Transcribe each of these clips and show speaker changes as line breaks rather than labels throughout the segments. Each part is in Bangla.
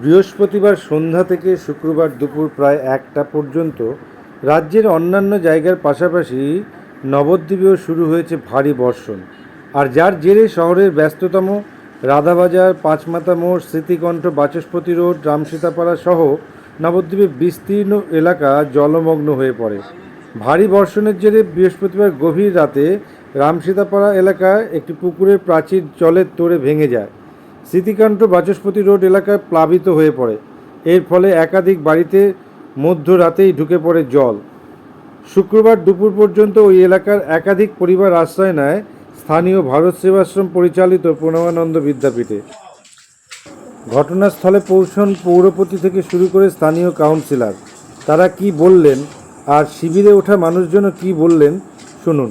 বৃহস্পতিবার সন্ধ্যা থেকে শুক্রবার দুপুর প্রায় একটা পর্যন্ত রাজ্যের অন্যান্য জায়গার পাশাপাশি নবদ্বীপেও শুরু হয়েছে ভারী বর্ষণ। আর যার জেরে শহরের ব্যস্ততম রাধাবাজার পাঁচমাথা মোড়, স্মৃতিকণ্ঠ, বাচস্পতি রোড, রামসীতাপাড়া সহ নবদ্বীপের বিস্তীর্ণ এলাকা জলমগ্ন হয়ে পড়ে। ভারী বর্ষণের জেরে বৃহস্পতিবার গভীর রাতে রামসীতাপাড়া এলাকায় একটি পুকুরের প্রাচীর জলের তোড়ে ভেঙে যায়। স্মৃতিকান্ত বাচস্পতি রোড এলাকায় প্লাবিত হয়ে পড়ে। এর ফলে একাধিক বাড়িতে মধ্যরাতেই ঢুকে পড়ে জল। শুক্রবার দুপুর পর্যন্ত ওই এলাকার একাধিক পরিবার আশ্রয় নেয় স্থানীয় ভারত সেবাশ্রম পরিচালিত প্রণবানন্দ বিদ্যাপীঠে। ঘটনাস্থলে পৌঁছন পৌরপতি থেকে শুরু করে স্থানীয় কাউন্সিলর। তারা কি বললেন, আর শিবিরে ওঠা মানুষজন কি বললেন, শুনুন।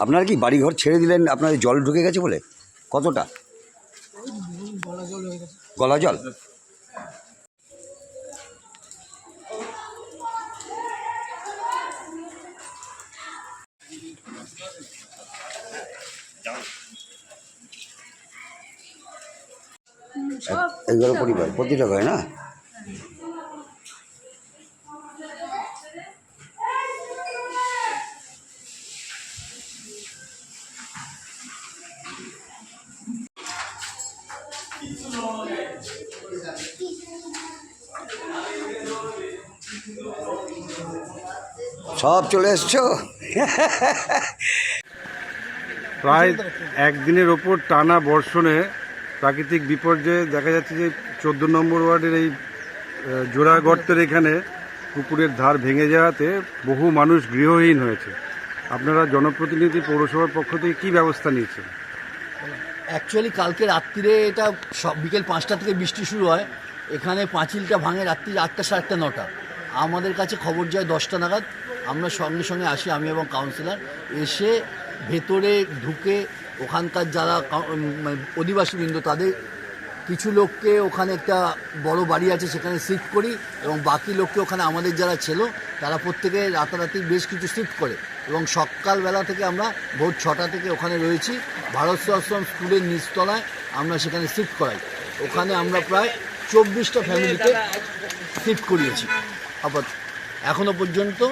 আপনারা কি বাড়িঘর ছেড়ে দিলেন? আপনার জল ঢুকে গেছে বলে? কতটা? গলা জল। এগুলো পরিবার প্রতিটা হয় না? সব চলে এসছো?
প্রায় একদিনের ওপর টানা বর্ষণে প্রাকৃতিক বিপর্যয়ে দেখা যাচ্ছে যে চোদ্দ নম্বর ওয়ার্ডের এই জোড়া গর্তের এখানে পুকুরের ধার ভেঙে যাওয়াতে বহু মানুষ গৃহহীন হয়েছে। আপনারা জনপ্রতিনিধি পৌরসভার পক্ষ থেকে কী ব্যবস্থা নিয়েছেন?
অ্যাকচুয়ালি কালকে রাত্রিরে এটা সব বিকেল পাঁচটা থেকে বৃষ্টি শুরু হয়। এখানে পাঁচিলটা ভাঙে রাত্রি আটটা সাড়ে আটটা নটা। আমাদের কাছে খবর যায় দশটা নাগাদ। আমরা সঙ্গে সঙ্গে আসি, আমি এবং কাউন্সিলর এসে ভেতরে ঢুকে ওখানকার যারা মানে অধিবাসীবৃন্দ তাদের কিছু লোককে ওখানে একটা বড় বাড়ি আছে, সেখানে শিফট করি এবং বাকি লোককে ওখানে আমাদের যারা ছিল, তারা প্রত্যেকে রাতারাতি বেশ কিছু শিফট করে। এবং সকালবেলা থেকে আমরা ভোর ছটা থেকে ওখানে রয়েছি। ভারত সেবাশ্রম স্কুলের নিচতলায় আমরা সেখানে শিফট করাই। ওখানে আমরা প্রায় চব্বিশটা ফ্যামিলিকে শিফট করিয়েছি। আপাত। এখনও পর্যন্ত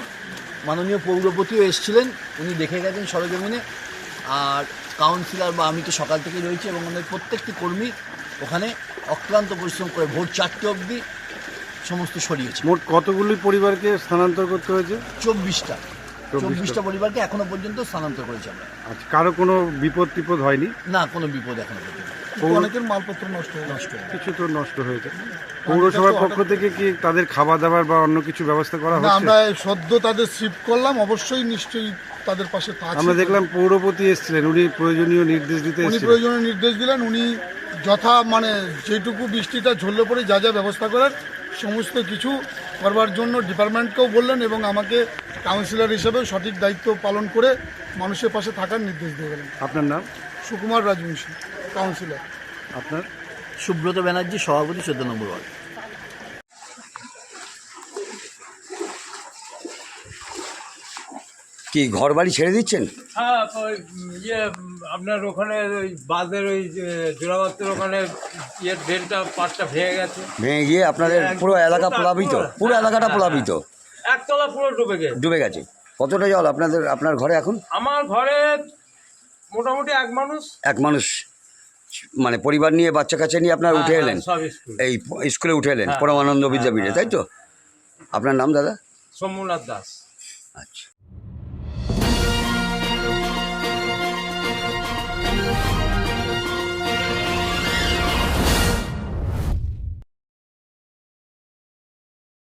মাননীয় পৌরপতিও এসেছিলেন উনি দেখে গেছেন সরজমিনে। আর কাউন্সিলর বা আমি তো সকাল থেকে রয়েছি এবং আমাদের প্রত্যেকটি কর্মী ওখানে অক্লান্ত পরিশ্রম করে ভোর চারটে অবধি সমস্ত সরিয়েছে।
মোট কতগুলি পরিবারকে স্থানান্তর করতে হয়েছে?
চব্বিশটা।
চব্বিশটা।
পরিবারকে এখনও পর্যন্ত স্থানান্তর করেছি আমরা।
আচ্ছা কারও কোনো বিপদ টিপদ হয়নি?
না কোনো বিপদ এখনও পর্যন্ত।
পৌর-
অনেকের মালপত্র নষ্ট নষ্ট
কিছু তো নষ্ট হয়েছে পৌরসভার পক্ষ থেকে কি তাদের দাবার বা অন্য কিছু ব্যবস্থা করা হচ্ছে?
আমরা সদ্য তাদের শিফট করলাম অবশ্যই নিশ্চয়ই তাদের পাশে
আমরা দেখলাম পৌরপতি এসেছিলেন উনি প্রয়োজনীয় নির্দেশ দিতে
উনি প্রয়োজনীয় নির্দেশ দিলেন উনি যথা মানে যেটুকু বৃষ্টিটা ঝরলে পরে যা যা ব্যবস্থা করার সমস্ত কিছু করবার জন্য ডিপার্টমেন্টকেও বললেন এবং আমাকে কাউন্সিলর হিসেবে সঠিক দায়িত্ব পালন করে মানুষের পাশে থাকার নির্দেশ দিয়ে গেলেন।
আপনার নাম?
সুকুমার রাজবংশী কাউন্সিলর
আপনার
সুব্রত ব্যানার্জি সভাপতি চোদ্দ নম্বর ওয়ার্ড।
কি ঘর বাড়ি ছেড়ে দিচ্ছেন?
হ্যাঁ ওই ইয়ে আপনার ওখানে ওই বাঁধের ওই জোড়াবাতের ওখানে ইয়ের ড্রেনটা পাটটা ভেঙে গেছে।
ভেঙে গিয়ে আপনাদের পুরো এলাকা প্লাবিত পুরো। এলাকাটা প্লাবিত।
একতলা পুরো ডুবে গেছে।
ডুবে গেছে। কতটা জল আপনাদের আপনার ঘরে এখন?
আমার ঘরে মোটামুটি এক মানুষ?
এক মানুষ মানে পরিবার নিয়ে বাচ্চা কাচ্চা নিয়ে আপনার উঠে
হ্যাঁ,
এলেন? এই স্কুলে উঠে এলেন
হ্যাঁ,
পরমানন্দ
হ্যাঁ,
বিদ্যাপীঠে
হ্যাঁ,
তাই তো? আপনার নাম দাদা?
সোমনাথ দাস।
আচ্ছা।